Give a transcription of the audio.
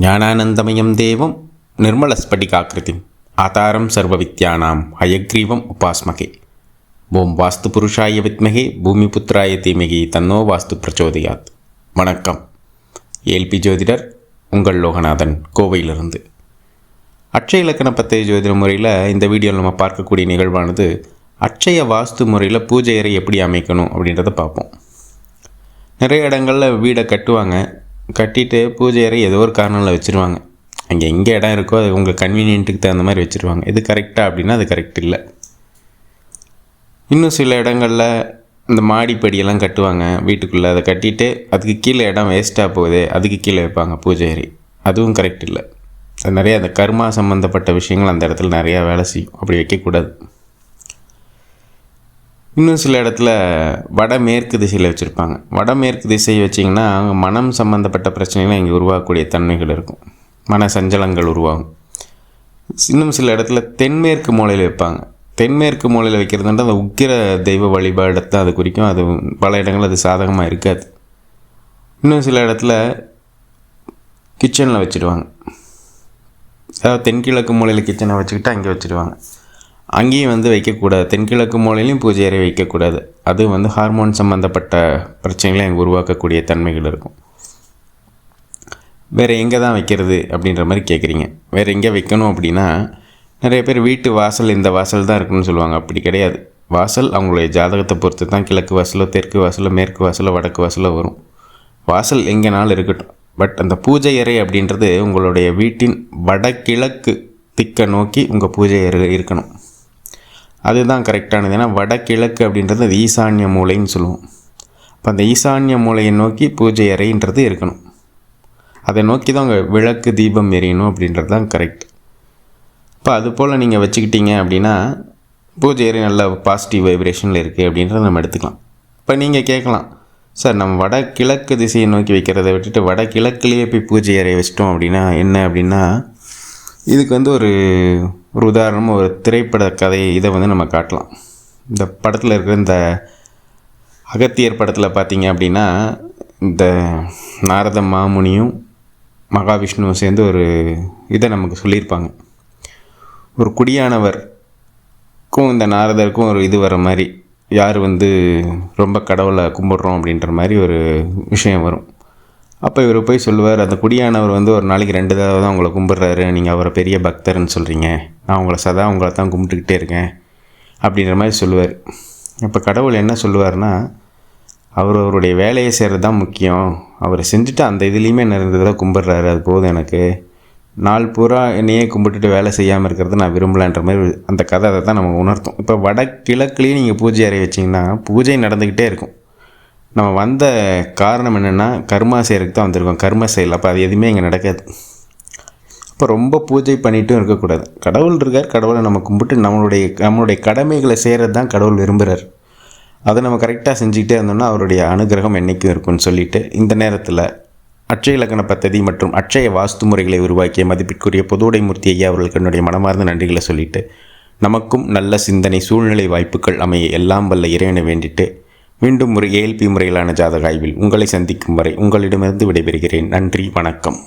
ஞானானந்தமயம் தேவம் நிர்மலஸ்படிகாக்கிருதிம் ஆதாரம் சர்வவித்யானாம் ஹயக்ரீவம் உபாஸ்மகே. ஓம் வாஸ்து புருஷாய வித்மகே பூமிபுத்திராய தீமகி தன்னோ வாஸ்து பிரச்சோதயாத். வணக்கம். ஏல்பி ஜோதிடர் உங்கள் லோகநாதன் கோவையிலிருந்து. அட்சய இலக்கண பத்தய ஜோதிட முறையில் இந்த வீடியோவில் நம்ம பார்க்கக்கூடிய நிகழ்வானது அட்சய வாஸ்து முறையில் பூஜை அறை எப்படி அமைக்கணும் அப்படின்றத பார்ப்போம். நிறைய இடங்களில் வீடை கட்டுவாங்க கட்டிட்டு பூஜை அறை ஏதோ ஒரு காரணத்தில் வச்சுருவாங்க. அங்கே எங்கே இடம் இருக்கோ அது உங்கள் கன்வீனியன்ட்டுக்கு தகுந்த மாதிரி வச்சுருவாங்க. இது கரெக்டாக அப்படின்னா அது கரெக்ட் இல்லை. இன்னும் சில இடங்களில் இந்த மாடிப்படியெல்லாம் கட்டுவாங்க. வீட்டுக்குள்ளே அதை கட்டிட்டு அதுக்கு கீழே இடம் வேஸ்ட்டாக போகுது. அதுக்கு கீழே வைப்பாங்க பூஜை அறை. அதுவும் கரெக்ட் இல்லை. நிறைய அந்த கர்மா சம்மந்தப்பட்ட விஷயங்கள் அந்த இடத்துல நிறையா வேலை செய்யும். அப்படி வைக்கக்கூடாது. இன்னும் சில இடத்துல வடமேற்கு திசையில் வச்சுருப்பாங்க. வடமேற்கு திசை வச்சிங்கன்னா அவங்க மனம் சம்மந்தப்பட்ட பிரச்சனைகள் இங்கே உருவாகக்கூடிய தன்மைகள் இருக்கும். மன சஞ்சலங்கள் உருவாகும். இன்னும் சில இடத்துல தென்மேற்கு மூலையில் வைப்பாங்க. தென்மேற்கு மூலையில் வைக்கிறதுன்ற அந்த உக்கிர தெய்வ வழிபாடு தான் அது குறிக்கும். அது பல இடங்கள் அது சாதகமாக இருக்காது. இன்னும் சில இடத்துல கிச்சனில் வச்சுடுவாங்க அதாவது தென்கிழக்கு மூலையில் கிச்சனை வச்சுக்கிட்டு அங்கே வச்சுடுவாங்க அங்கேயும் வந்து வைக்கக்கூடாது. தென்கிழக்கு மூலையிலையும் பூஜை அறை வைக்கக்கூடாது. அது வந்து ஹார்மோன் சம்மந்தப்பட்ட பிரச்சனைகளை அங்கே உருவாக்கக்கூடிய தன்மைகள் இருக்கும். வேறு எங்கே தான் வைக்கிறது அப்படின்ற மாதிரி கேட்குறீங்க வேறு எங்கே வைக்கணும் அப்படின்னா நிறைய பேர் வீட்டு வாசல் இந்த வாசல் தான் இருக்குன்னு சொல்லுவாங்க. அப்படி கிடையாது. வாசல் அவங்களுடைய ஜாதகத்தை பொறுத்து தான் கிழக்கு வாசலோ தெற்கு வாசலோ மேற்கு வாசலோ வடக்கு வாசலோ வரும். வாசல் எங்கேனாலும் இருக்கட்டும். பட் அந்த பூஜை அறை அப்படின்றது உங்களுடைய வீட்டின் வடகிழக்கு திக்கை நோக்கி உங்கள் பூஜை அறை இருக்கணும். அதுதான் கரெக்டானது ஏன்னா வடகிழக்கு அப்படின்றது அது ஈசான்ய மூலைன்னு சொல்லுவோம். இப்போ அந்த ஈசான்ய மூலையை நோக்கி பூஜை அறைன்றது இருக்கணும். அதை நோக்கி தான் உங்கள் விளக்கு தீபம் எரியணும் அப்படின்றது தான் கரெக்ட் இப்போ அது போல் நீங்கள் வச்சுக்கிட்டீங்க அப்படின்னா பூஜை அறை நல்ல பாசிட்டிவ் வைப்ரேஷனில் இருக்குது அப்படின்றத நம்ம எடுத்துக்கலாம். இப்போ நீங்கள் கேட்கலாம் சார் நம்ம வடகிழக்கு திசையை நோக்கி வைக்கிறத விட்டுட்டு வடகிழக்குலேயே போய் பூஜை அறையை வச்சிட்டோம் அப்படின்னா என்ன அப்படின்னா இதுக்கு வந்து ஒரு ஒரு உதாரணமாக ஒரு திரைப்பட கதை இதை வந்து நம்ம காட்டலாம். இந்த படத்தில் இருக்கிற இந்த அகத்தியர் படத்தில் பார்த்தீங்க அப்படின்னா இந்த நாரத மாமுனியும் மகாவிஷ்ணுவும் சேர்ந்து ஒரு இதை நமக்கு சொல்லியிருப்பாங்க. ஒரு குடியானவருக்கும் இந்த நாரதருக்கும் ஒரு இது வர மாதிரி யார் வந்து ரொம்ப கடவுளை கும்பிட்றோம் அப்படின்ற மாதிரி ஒரு விஷயம் வரும். அப்போ இவர் போய் சொல்லுவார் அந்த குடியானவர் வந்து ஒரு நாளைக்கு ரெண்டு தடவை தான் உங்களை கும்பிட்றாரு. நீங்கள் அவரை பெரிய பக்தர்னு சொல்கிறீங்க நான் உங்களை சதா உங்களை தான் கும்பிட்டுக்கிட்டே இருக்கேன். அப்படின்ற மாதிரி சொல்லுவார். இப்போ கடவுள் என்ன சொல்லுவார்னா அவர் அவருடைய வேலையை செய்கிறது தான் முக்கியம். அவர் செஞ்சுட்டு அந்த இதுலேயுமே நிறைய தான் கும்பிட்றாரு. அது போதும் எனக்கு. நாள் பூரா என்னையே கும்பிட்டுட்டு வேலை செய்யாமல் இருக்கிறது நான் விரும்பலான்ற மாதிரி அந்த கதை அதை தான் நம்ம உணர்த்தும். இப்போ வடகிழக்குலேயும் நீங்கள் பூஜை அறை வச்சிங்கன்னா பூஜை நடந்துக்கிட்டே இருக்கும். நம்ம வந்த காரணம் என்னென்னா கர்மா செய்கிறதுக்கு தான் வந்திருக்கோம். கர்ம செயல். அப்போ அது எதுவுமே இங்கே நடக்காது. அப்போ ரொம்ப பூஜை பண்ணிட்டும் இருக்கக்கூடாது. கடவுள் இருக்கார். கடவுளை நம்ம கும்பிட்டு நம்மளுடைய நம்மளுடைய கடமைகளை செய்கிறது தான் கடவுள் விரும்புகிறார் அதை நம்ம கரெக்டாக செஞ்சுக்கிட்டே இருந்தோம்னா அவருடைய அனுகிரகம் என்றைக்கும் இருக்கும்னு சொல்லிட்டு இந்த நேரத்தில் அட்சய இலக்கண பத்ததி மற்றும் அட்சய வாஸ்து முறைகளை உருவாக்கிய மதிப்பிற்குரிய பொதுவுடைமூர்த்தி ஐயா அவர்களுக்கு என்னுடைய மனமார்ந்த நன்றிகளை சொல்லிட்டு நமக்கும் நல்ல சிந்தனை சூழ்நிலை வாய்ப்புகள் அமைய எல்லாம் வல்ல இறைவனை வேண்டிட்டு மீண்டும் ஒரு ஏஎல்பி முறையிலான ஜாதக ஆய்வில் உங்களை சந்திக்கும் வரை உங்களிடமிருந்து விடைபெறுகிறேன். நன்றி வணக்கம்.